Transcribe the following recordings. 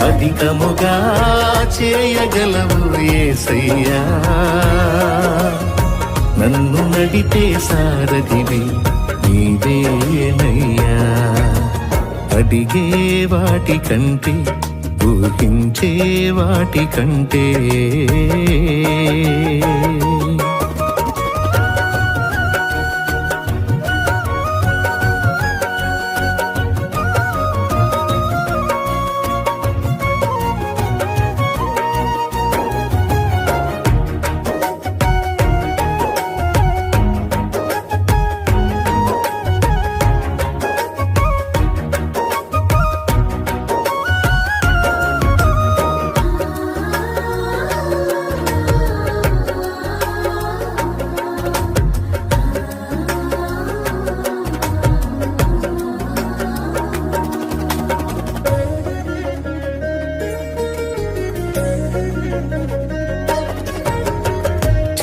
అధికముగా చేయగలవు ఏసయ్యా. నన్ను నడిపే సారథివి నీవేనయ్యా. అడిగే వాటి కంటే ఊహించే వాటి కంటే.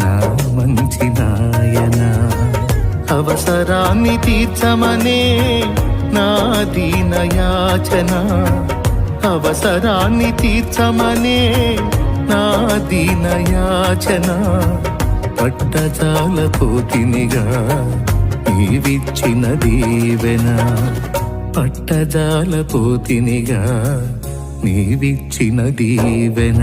నా మంచి నాయన అవసరాన్ని తీర్చమనే నా దీనయాచన అవసరాన్ని తీర్చమనే నా దీనయాచన పట్టజాల పోతినిగా నీవిచ్చిన దీవెన పట్టజాల పోతినిగా నీవిచ్చిన దీవెన.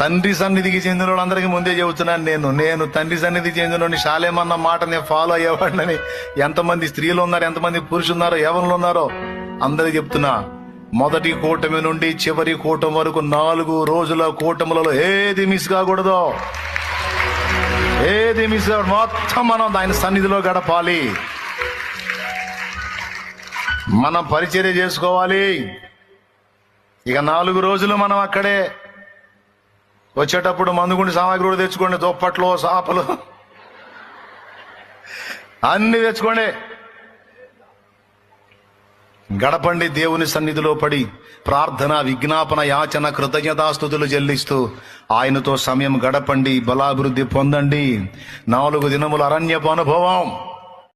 తండ్రి సన్నిధికి చెందిన వాళ్ళందరికీ ముందే చెబుతున్నాను నేను. నేను తండ్రి సన్నిధికి చెందిన శాలేమన్న మాట నేను ఫాలో అయ్యేవాడినని. ఎంతమంది స్త్రీలు ఉన్నారు ఎంతమంది పురుషులు ఉన్నారో ఎవరు ఉన్నారో అందరికి చెప్తున్నా. మొదటి కూటమి నుండి చివరి కూటమి వరకు నాలుగు రోజుల కూటములలో ఏది మిస్ కాకూడదు. ఏది మిస్ కాకూడదు. మొత్తం మనం ఆయన సన్నిధిలో గడపాలి. మనం పరిచర్య చేసుకోవాలి. ఇక నాలుగు రోజులు మనం అక్కడే వచ్చేటప్పుడు మందుగుండి సామాగ్రి కూడా తెచ్చుకోండి దుప్పట్లు సాపలు. అన్ని తెచ్చుకోండి. గడపండి దేవుని సన్నిధిలో పడి ప్రార్థన విజ్ఞాపన యాచన కృతజ్ఞతాస్థుతులు చెల్లిస్తూ ఆయనతో సమయం గడపండి బలాభివృద్ధి పొందండి. నాలుగు దినముల అరణ్యపు అనుభవం.